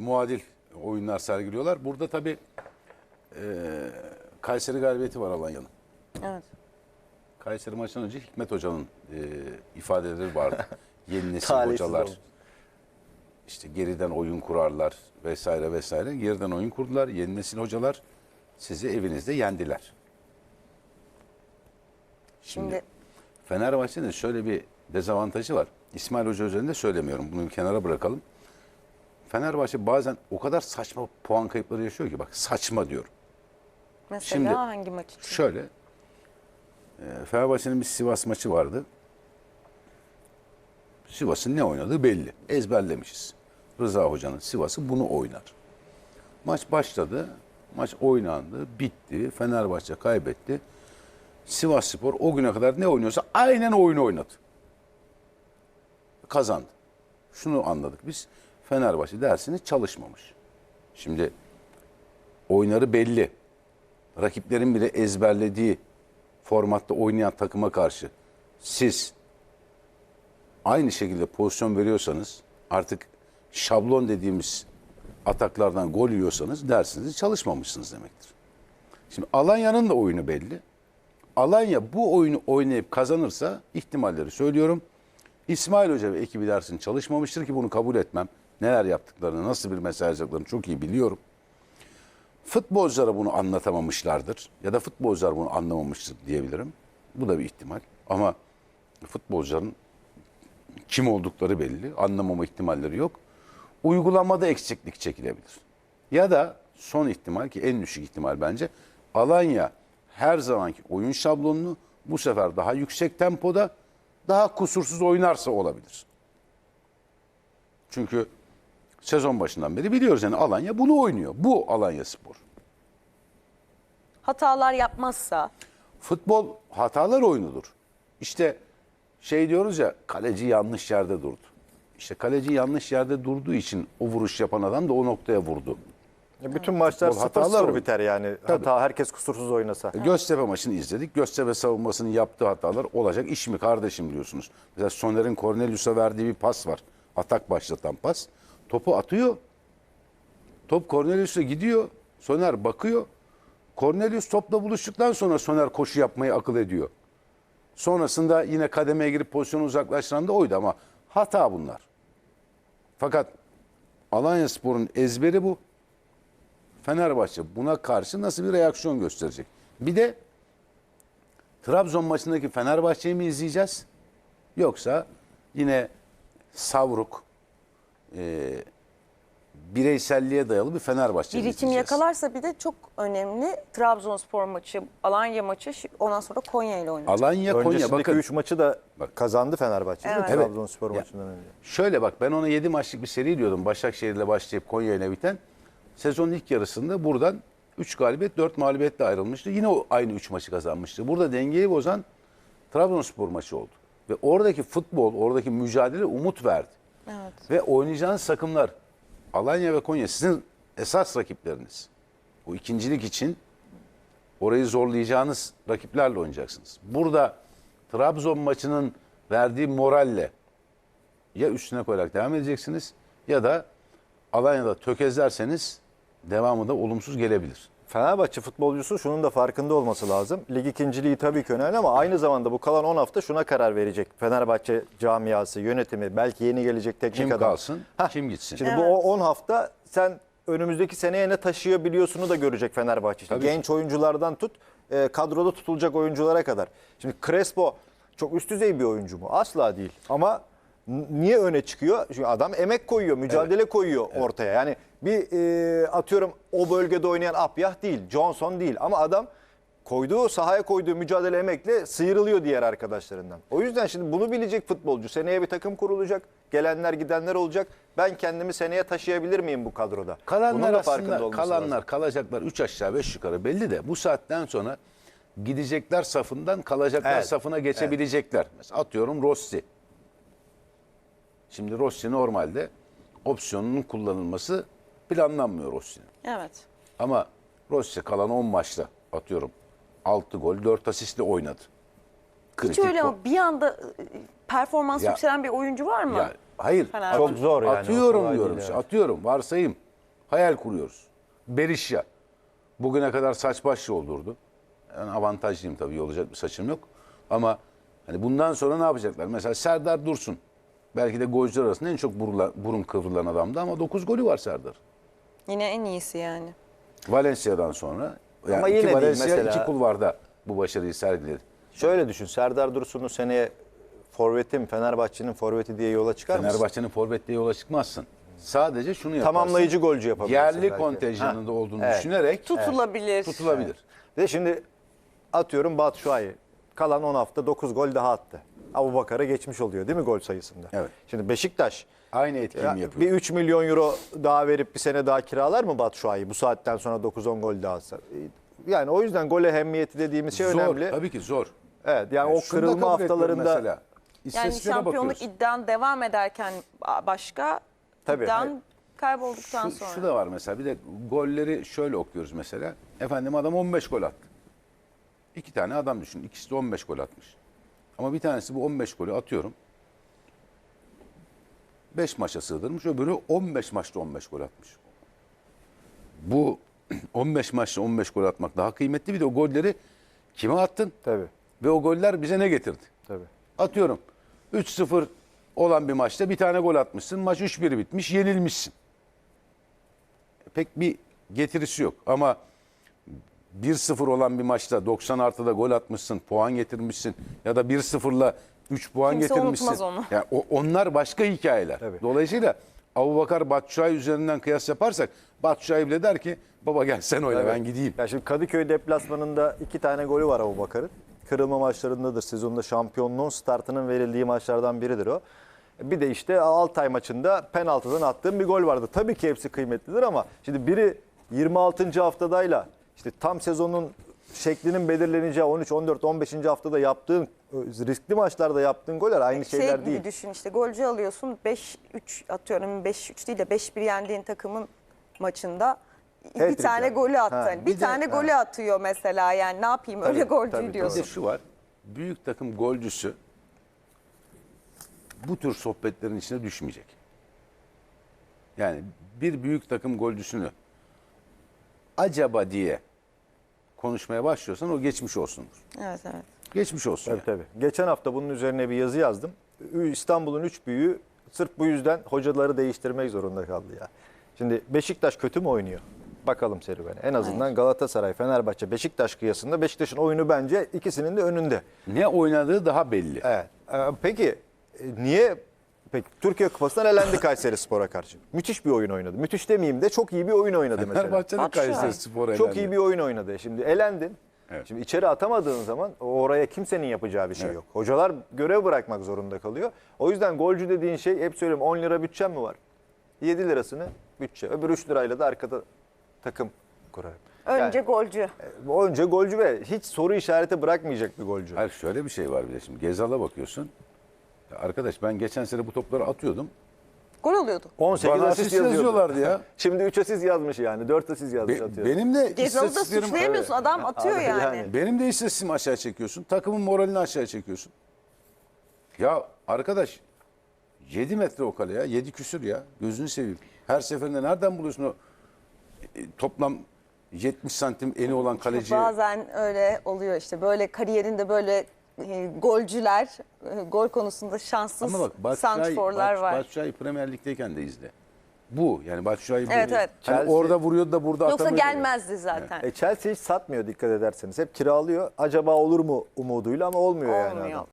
muadil oyunlar sergiliyorlar. Burada tabii e, Kayseri galibiyeti var Alanya'nın. Evet. Kayseri maçından önce Hikmet Hoca'nın e, ifadeleri vardı. Yeni nesil Talihsiz hocalar. olmuş. işte geriden oyun kurarlar vesaire vesaire. Geriden oyun kurdular. Yeni nesil hocalar sizi evinizde yendiler. Şimdi, Şimdi Fenerbahçe'nin şöyle bir dezavantajı var. İsmail Hoca üzerinde söylemiyorum. Bunu bir kenara bırakalım. Fenerbahçe bazen o kadar saçma puan kayıpları yaşıyor ki bak saçma diyorum. mesela Şimdi- hangi maç için? Şöyle. E, Fenerbahçe'nin bir Sivas maçı vardı. Sivas'ın ne oynadığı belli. Ezberlemişiz. Rıza Hoca'nın Sivas'ı bunu oynar. Maç başladı. Maç oynandı. Bitti. Fenerbahçe kaybetti. Sivas Spor o güne kadar ne oynuyorsa aynen oyunu oynadı. Kazandı. Şunu anladık biz. Fenerbahçe dersini çalışmamış. Şimdi oyunları belli rakiplerin bile ezberlediği formatta oynayan takıma karşı siz aynı şekilde pozisyon veriyorsanız artık şablon dediğimiz ataklardan gol yiyorsanız dersinizi çalışmamışsınız demektir. Şimdi Alanya'nın da oyunu belli. Alanya bu oyunu oynayıp kazanırsa ihtimalleri söylüyorum. İsmail Hoca ve ekibi dersini çalışmamıştır ki bunu kabul etmem. Neler yaptıklarını, nasıl bir mesaj yaptıklarını çok iyi biliyorum. Futbolculara bunu anlatamamışlardır ya da futbolcular bunu anlamamıştır diyebilirim. Bu da bir ihtimal. Ama futbolcuların kim oldukları belli. Anlamama ihtimalleri yok. Uygulamada eksiklik çekilebilir. Ya da son ihtimal ki en düşük ihtimal bence Alanya her zamanki oyun şablonunu bu sefer daha yüksek tempoda daha kusursuz oynarsa olabilir. Çünkü sezon başından beri biliyoruz yani Alanya bunu oynuyor. Bu Alanya Spor. Hatalar yapmazsa Futbol hatalar oyunudur. İşte şey diyoruz ya kaleci yanlış yerde durdu. İşte kaleci yanlış yerde durduğu için o vuruş yapan adam da o noktaya vurdu. Ya Bütün maçlar Futbol hatalar 0-0 oyunu. biter yani. Tabii. Hata herkes kusursuz oynasa. Göztepe maçını izledik. Göztepe savunmasının yaptığı hatalar olacak iş mi kardeşim diyorsunuz. Mesela Soner'in Cornelius'a verdiği bir pas var. Atak başlatan pas. Topu atıyor. Top Cornelius'a gidiyor. Soner bakıyor. Cornelius topla buluştuktan sonra Soner koşu yapmayı akıl ediyor. Sonrasında yine kademeye girip pozisyonu uzaklaştıran da oydu ama hata bunlar. Fakat Alanya Spor'un ezberi bu. Fenerbahçe buna karşı nasıl bir reaksiyon gösterecek? Bir de Trabzon maçındaki Fenerbahçe'yi mi izleyeceğiz? Yoksa yine savruk, e, bireyselliğe dayalı bir Fenerbahçe bir mi ritim izleyeceğiz? yakalarsa bir de çok önemli Trabzonspor maçı, Alanya maçı, ondan sonra Konya ile oynayacak. Alanya, Konya Öncesindeki bakın 3 maçı da Bak. kazandı Fenerbahçe değil mi? Evet. Trabzonspor Ya. maçından önce. Şöyle bak ben ona 7 maçlık bir seri diyordum. Başakşehir'le başlayıp Konya ile biten. Sezonun ilk yarısında buradan 3 galibiyet 4 mağlubiyetle ayrılmıştı. Yine o aynı 3 maçı kazanmıştı. Burada dengeyi bozan Trabzonspor maçı oldu. Ve oradaki futbol, oradaki mücadele umut verdi. Evet. Ve oynayacağınız takımlar Alanya ve Konya sizin esas rakipleriniz. Bu ikincilik için orayı zorlayacağınız rakiplerle oynayacaksınız. Burada Trabzon maçının verdiği moralle ya üstüne koyarak devam edeceksiniz ya da Alanya'da tökezlerseniz devamı da olumsuz gelebilir. Fenerbahçe futbolcusu şunun da farkında olması lazım. Lig ikinciliği tabii ki önemli ama aynı zamanda bu kalan 10 hafta şuna karar verecek. Fenerbahçe camiası, yönetimi, belki yeni gelecek teknik Kim adam. kalsın, Heh. kim gitsin. Şimdi bu o 10 hafta sen önümüzdeki seneye ne taşıyabiliyorsunu da görecek Fenerbahçe. İşte Tabii genç oyunculardan tut, e, kadroda tutulacak oyunculara kadar. Şimdi Crespo çok üst düzey bir oyuncu mu? Asla değil. Ama niye öne çıkıyor? Çünkü adam emek koyuyor, mücadele koyuyor ortaya. Yani bir e, atıyorum o bölgede oynayan Apyah değil, Johnson değil ama adam koyduğu sahaya koyduğu mücadele emekle sıyrılıyor diğer arkadaşlarından. O yüzden şimdi bunu bilecek futbolcu. Seneye bir takım kurulacak. Gelenler gidenler olacak. Ben kendimi seneye taşıyabilir miyim bu kadroda? Kalanlar aslında kalanlar lazım. kalacaklar 3 aşağı 5 yukarı belli de bu saatten sonra gidecekler safından kalacaklar Evet, safına geçebilecekler. Mesela atıyorum Rossi. Şimdi Rossi normalde opsiyonunun kullanılması planlanmıyor Rossi'nin. Evet. Ama Rossi kalan 10 maçta atıyorum 6 gol 4 asistle oynadı. Hiç Kritik öyle gol. ama bir anda e, performans Ya- yükselen bir oyuncu var mı? Ya hayır. Fenerbahçe. Çok zor yani, o Atıyorum kolay diyorum. değil, işte, evet. Atıyorum varsayım. Hayal kuruyoruz. Berişya. Bugüne kadar saç baş yoldurdu. Yani avantajlıyım tabii yolacak bir saçım yok. Ama hani bundan sonra ne yapacaklar? Mesela Serdar Dursun. Belki de golcüler arasında en çok burula- burun kıvrılan adamdı ama 9 golü var Serdar. Yine en iyisi yani. Valencia'dan sonra. Yani Ama iki yine değil Valencia, mesela. iki kulvarda bu başarıyı sergiledi. Şöyle düşün Serdar Dursun'u seneye forvetim Fenerbahçe'nin forveti diye yola çıkar mısın? Fenerbahçe'nin forvetliğe yola çıkmazsın. Sadece şunu yaparsın. Tamamlayıcı golcü yapabilirsin Yerli belki. kontenjanında olduğunu Evet. düşünerek Tutulabilir. tutulabilir. Ve şimdi atıyorum Batshuayi kalan 10 hafta 9 gol daha attı. Abu Bakar'a geçmiş oluyor değil mi gol sayısında? Evet. Şimdi Beşiktaş Aynı etkiyi ya yapıyor? bir 3 milyon euro daha verip bir sene daha kiralar mı Batshuayi bu saatten sonra 9-10 gol daha atsa? Yani o yüzden gol ehemmiyeti dediğimiz şey zor. önemli. Tabii ki zor. Evet yani o Şunu da kırılma haftalarında mesela. Yani şampiyonluk bakıyoruz. iddian devam ederken başka, Tabii, iddian hayır. kaybolduktan Şu, sonra. şu da var mesela bir de golleri şöyle okuyoruz mesela. Efendim adam 15 gol attı. İki tane adam düşün. İkisi de 15 gol atmış. Ama bir tanesi bu 15 golü atıyorum. 5 maça sığdırmış. Öbürü 15 maçta 15 gol atmış. Bu 15 maçta 15 gol atmak daha kıymetli. Bir de o golleri kime attın? Tabii Ve o goller bize ne getirdi? tabii. Atıyorum 3-0 olan bir maçta bir tane gol atmışsın. Maç 3-1 bitmiş, yenilmişsin. Pek bir getirisi yok ama 1-0 olan bir maçta 90 artıda gol atmışsın, puan getirmişsin ya da 1-0'la 3 puan Kimse getirmişsin. unutmaz onu. Yani o- onlar başka hikayeler. Tabii. Dolayısıyla Abubakar Batshuayi üzerinden kıyas yaparsak Batshuayi bile der ki baba gel sen oyna ben gideyim. Ya şimdi Kadıköy deplasmanında iki tane golü var Abu Bakar'ın. Kırılma maçlarındadır. Sezonda şampiyonluğun startının verildiği maçlardan biridir o. Bir de işte Altay maçında penaltıdan attığım bir gol vardı. Tabii ki hepsi kıymetlidir ama şimdi biri 26. haftadayla işte tam sezonun şeklinin belirleneceği 13, 14, 15. haftada yaptığın riskli maçlarda yaptığın goller aynı şey şeyler gibi değil. düşün işte golcü alıyorsun 5-3 atıyorum 5-3 değil de 5-1 yendiğin takımın maçında bir Hat-trick tane yani. golü attı. Ha, Hani bir bir de- tane ha. golü atıyor mesela yani ne yapayım öyle Tabii, golcü tabii, Bir diyorsun. de şu var. Büyük takım golcüsü bu tür sohbetlerin içine düşmeyecek. Yani bir büyük takım golcüsünü acaba diye konuşmaya başlıyorsan o geçmiş olsundur. Evet evet. Geçmiş olsun. Tabii yani. tabii. Geçen hafta bunun üzerine bir yazı yazdım. İstanbul'un üç büyüğü sırf bu yüzden hocaları değiştirmek zorunda kaldı ya. Şimdi Beşiktaş kötü mü oynuyor? Bakalım serüvene. En azından Galatasaray, Fenerbahçe, Beşiktaş kıyasında Beşiktaş'ın oyunu bence ikisinin de önünde. Ne oynadığı daha belli. Evet. Ee, Peki e, niye Peki Türkiye Kupası'ndan elendi Kayseri Spor'a karşı. Müthiş bir oyun oynadı. Müthiş demeyeyim de çok iyi bir oyun oynadı mesela. Batshuayi. Kayseri Spor Çok iyi bir oyun oynadı. Şimdi elendin. Evet. Şimdi içeri atamadığın zaman oraya kimsenin yapacağı bir şey Evet. yok. Hocalar görev bırakmak zorunda kalıyor. O yüzden golcü dediğin şey hep söylüyorum 10 lira bütçem mi var? 7 lirasını bütçe. Öbür 3 lirayla da arkada takım kurarım. Önce Yani, golcü. önce golcü ve hiç soru işareti bırakmayacak bir golcü. Hayır şöyle bir şey var bir de şimdi. Gezal'a bakıyorsun. Ya arkadaş ben geçen sene bu topları atıyordum. Gol oluyordu. 18 Bana asist yazıyordu. yazıyorlardı ya. Şimdi 3 asist yazmış yani. 4 asist yazmış Be- atıyor. benim de Gezal'ı da istatistiklerim- suçlayamıyorsun. Adam atıyor Abi yani. yani. Benim de istatistiğimi aşağı çekiyorsun. Takımın moralini aşağı çekiyorsun. Ya arkadaş 7 metre o kale ya. 7 küsür ya. Gözünü seveyim. Her seferinde nereden buluyorsun o e, toplam 70 santim eni olan kaleci? Bazen öyle oluyor işte. Böyle kariyerinde böyle e, golcüler, e, gol konusunda şanssız Ama bak Batshuayi, santrforlar Bats- var. Batshuayi Premier Lig'deyken de izle. Bu yani Batshuayi Evet, böyle- evet. Hani Chelsea- orada vuruyordu da burada Yoksa atamıyordu. gelmezdi zaten. E Chelsea hiç satmıyor dikkat ederseniz. Hep kiralıyor. Acaba olur mu umuduyla ama olmuyor, yani. Olmuyor. adam.